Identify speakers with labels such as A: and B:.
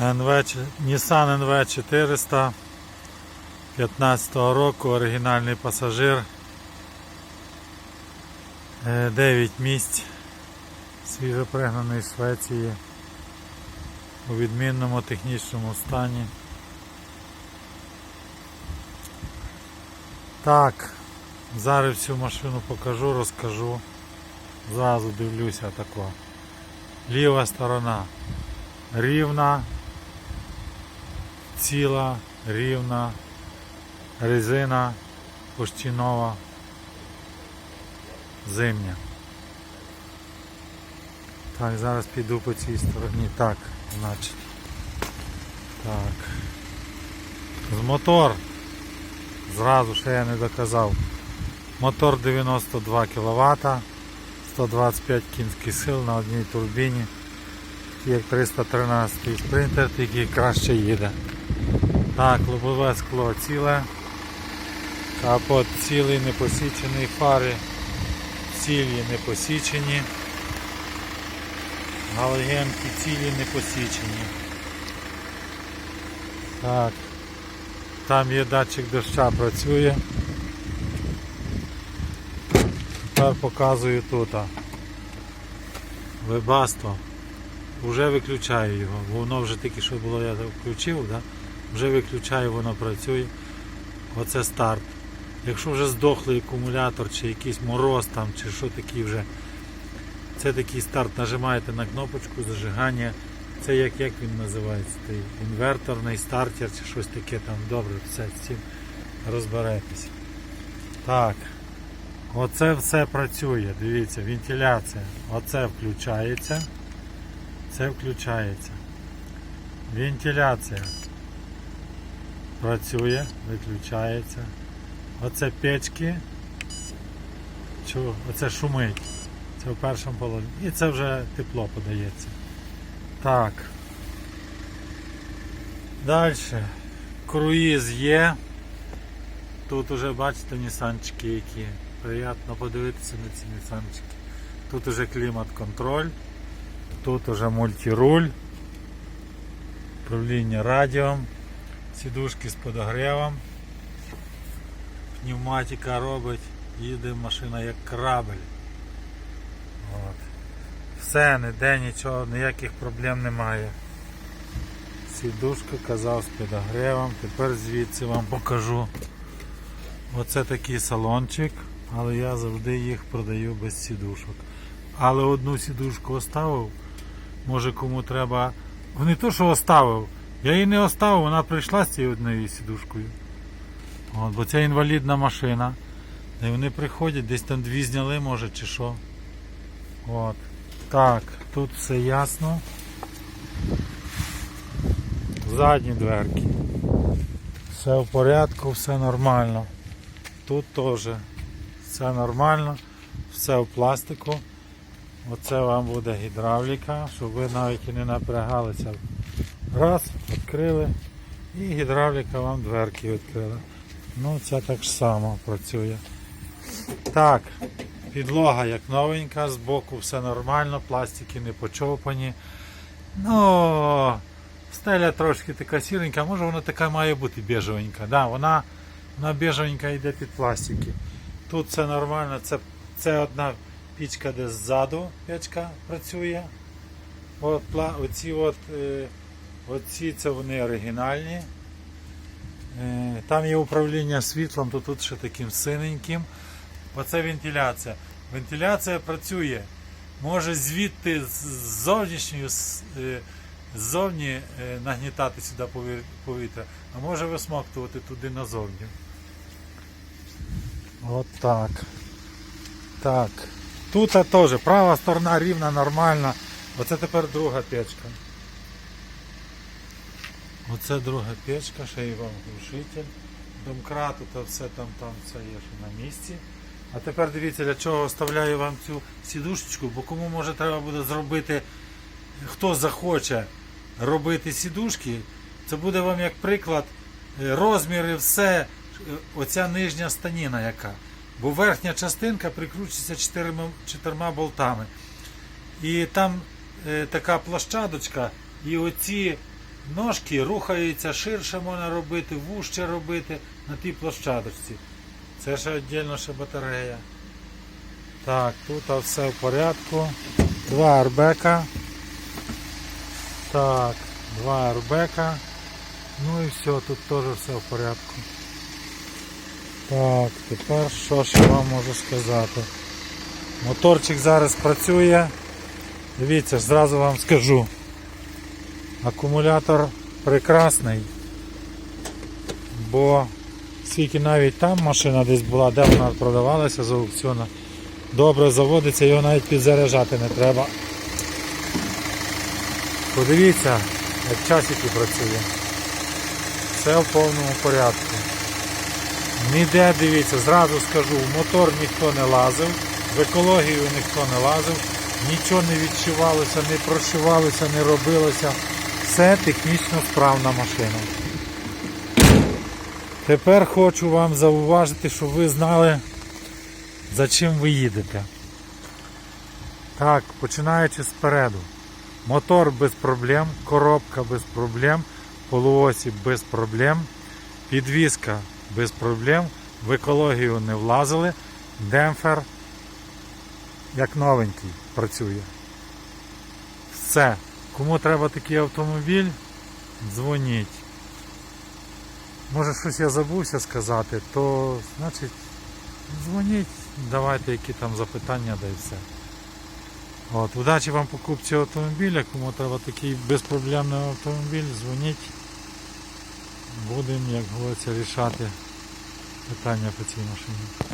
A: NV, Nissan NV 400 15 року, оригінальний пасажир. 9 місць. Свіжопригнаний з Швеції у відмінному технічному стані. Так, зараз всю машину покажу, розкажу. Зразу дивлюся тако. Ліва сторона рівна, ціла, рівна, резина почти зимня. Так, зараз піду по цій стороні. Так, значить. Так. З мотор. Зразу ще я не доказав. Мотор 92 кВт, 125 кінських сил на одній турбіні. Як 313 спринтер, тільки краще їде. Так, лобове скло ціле. Капот цілий, не посічений, фари цілі не посічені. Галогенки цілі не посічені. Так. Там є датчик доща працює. Тепер показую тут. Вебасто. Вже виключаю його, бо воно вже тільки що було, я включив, да? вже виключаю, воно працює. Оце старт. Якщо вже здохлий акумулятор, чи якийсь мороз там, чи що такий вже. Це такий старт, нажимаєте на кнопочку зажигання. Це як, як він називається? Той інверторний стартер чи щось таке там. Добре, все з цим розберетесь. Так. Оце все працює. Дивіться, вентиляція. Оце включається. Це включається. Вентиляція. Працює, виключається. Оце печки. Чу, оце шумить. Це в першому положенні. І це вже тепло подається. Так. Далі. Круїз є. Тут уже бачите нісанчики які. Приємно подивитися на ці нісанчики. Тут уже клімат-контроль. Тут уже мультируль. Управління радіо. Сідушки з подогрівом. Пневматика робить. Їде машина як корабель. От. Все, ніде нічого, ніяких проблем немає. Сідушка казав з підогрівом. Тепер звідси вам покажу. Оце такий салончик, але я завжди їх продаю без сідушок. Але одну сідушку оставив. Може кому треба. Не то, що оставив. Я її не оставив, вона прийшла з цією однією сідушкою. От, бо це інвалідна машина. І вони приходять, десь там дві зняли, може, чи що. От. Так, тут все ясно. Задні дверки. Все в порядку, все нормально. Тут теж все нормально, все в пластику. Оце вам буде гідравліка, щоб ви навіть і не напрягалися. Раз, відкрили і гідравліка вам дверки відкрила. Ну це так само працює. Так, підлога як новенька, збоку все нормально, пластики не почовпані. Ну, стеля трошки така сіренька, може вона така має бути біжевенька. Да, вона, вона біжевенька йде під пластики. Тут все нормально, це, це одна пічка, де ззаду печка працює. От, оці, от, е, оці це вони оригінальні. Е, Там є управління світлом, то тут ще таким синеньким. Оце вентиляція. Вентиляція працює. Може звідти з з зовнішньої с- е, ззовні нагнітати сюди повітря, а може висмоктувати туди назовні. От так. Так. Тут теж права сторона рівна, нормальна. Оце тепер друга печка. Оце друга печка, ще й вам глушитель. Домкрат, то все там, там все є ще на місці. А тепер дивіться, для чого оставляю вам цю сідушечку, бо кому може треба буде зробити, хто захоче робити сідушки, це буде вам як приклад е, розміри, все, е, оця нижня станіна яка. Бо верхня частинка прикручується чотирма, чотирма болтами. І там е, така площадочка, і оці Ножки рухаються, ширше можна робити, вужче робити на тій площадочці. Це ще віддільно ще батарея. Так, тут все в порядку. Два арбека. Так, два арбека. Ну і все, тут теж все в порядку. Так, тепер що ще вам можу сказати? Моторчик зараз працює. Дивіться, зразу вам скажу. Акумулятор прекрасний. Бо скільки навіть там машина десь була, де вона продавалася з аукціону, добре заводиться, його навіть підзаряджати не треба. Подивіться, як часики працює. Все в повному порядку. Ніде дивіться, зразу скажу, в мотор ніхто не лазив, в екологію ніхто не лазив, нічого не відчувалося, не прошивалося, не робилося. Все технічно справна машина. Тепер хочу вам зауважити, щоб ви знали, за чим ви їдете. Так, починаючи спереду. Мотор без проблем, коробка без проблем, полуосі без проблем, підвізка без проблем, в екологію не влазили, демпфер як новенький працює. Все. Кому треба такий автомобіль, дзвоніть. Може щось я забувся сказати, то значить дзвоніть, давайте які там запитання, да і все. От, удачі вам покупці автомобіля, кому треба такий безпроблемний автомобіль, дзвоніть. Будемо, як говориться, рішати питання по цій машині.